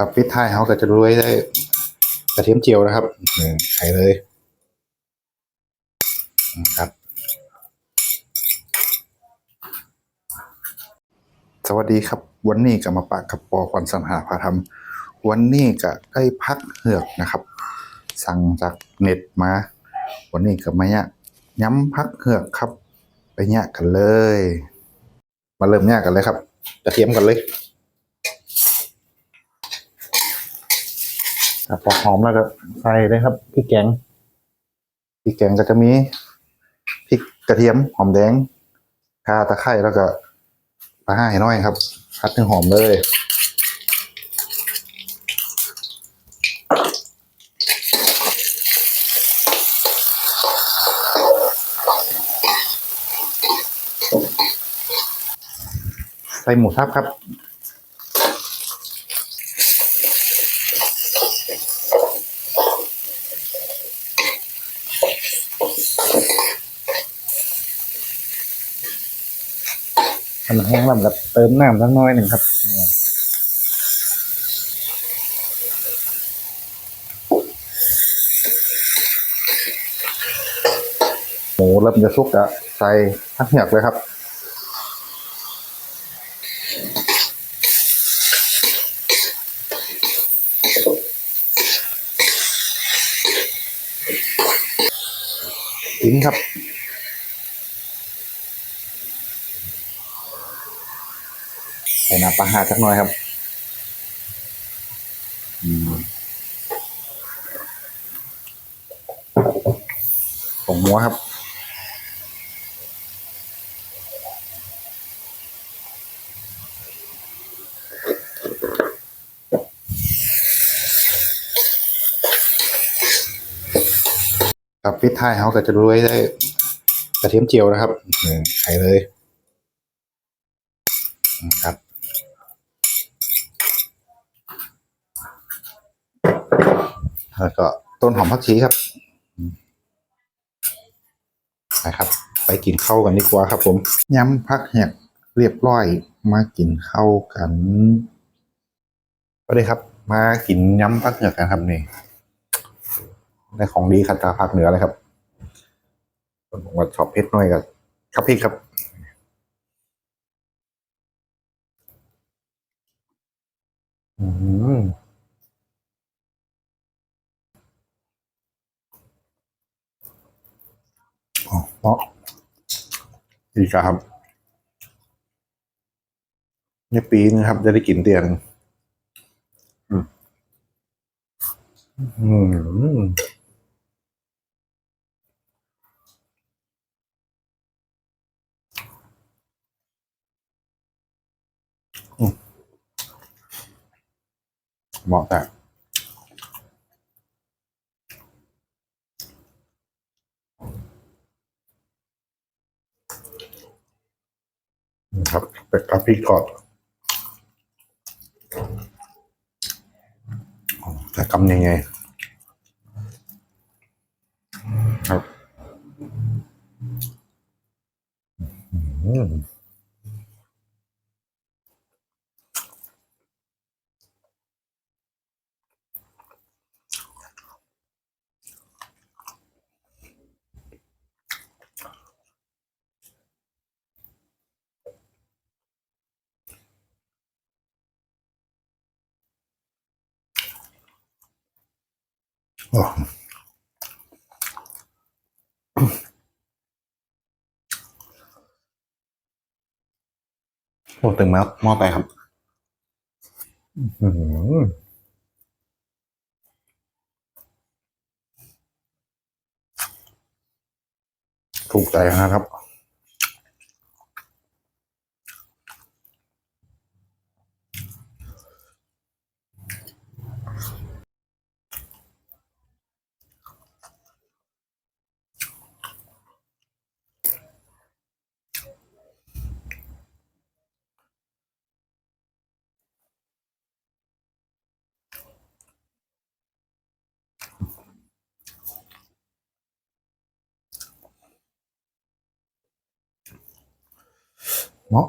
ครับพิดท้ายเขาก็จะรวยได้กระเทียมเจียวนะครับนี่ใส่เลยนะครับ สวัสดีครับ วันนี้ก็มาปากกับปอควันสังหาพาทำวันนี้ก็ได้พักเหือกนะครับ สั่งจากเน็ตมา วันนี้ก็มาเนี่ยย้ำพักเหือกครับ ไปเนี่ยกันเลย มาเริ่มเนี่ยกันเลยครับกระเทียมกันเลย ครับพอหอมแล้วก็ใส่เลยครับพริกแกงพริกแกงก็จะมีพริกกระเทียมหอมแดงข่าตะไคร้แล้วก็ปลาห้าให้น้อยครับพัดถึงหอมเลยใส่หมูสับครับ มันแห้งแล้วมันก็เติมน้ำสักน้อยหนึ่งครับหมูเริ่มจะสุกอะใส่ทั้งเหยือกเลยครับทิ้งครับ ใส่น้ำปลาหาสักหน่อยครับอืมม้วครับครับพิดท้ายเขาก็จะรวยได้กระเทียมเจียวนะครับใส่เลยครับ แล้วก็ต้นหอมผักชีครับอืมไปครับ ไปกินข้าวกันดีกว่าครับ ผมย้ำพักแหกเรียบร้อยมากินข้าวกันสวัสดีครับ มากินย้ำพักเหนือกันครับนี่ในของดีขัดตาภาคเหนือเลยครับผมว่าชอบเพชรน้อยกับครับพี่ครับอืม อ๋อเพราะดีครับในปีนึงครับ จะได้กินเตียนอืมอืมอืมเหมาะแต่ แต่กับพริกกอดอ๋อแต่กำยังไง ครับ อืม โอ้ตึงมากหม้อไปครับอืมถูกใจนะครับ เหมาะ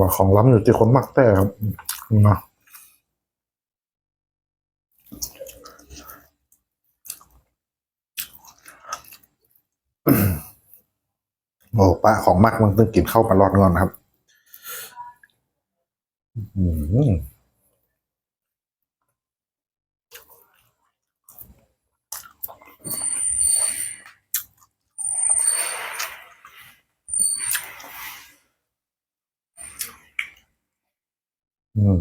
ว่าของล้ำอยู่ที่คนมักแต่ครับเนาะโอ้ป้าของมักมันต้องกินเข้าวกันรอดก่อนครับ อืม อืม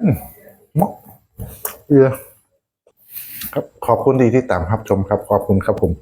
อืมมอกเอือ ครับขอบคุณดีที่ตามรับชมครับ ขอบคุณครับผม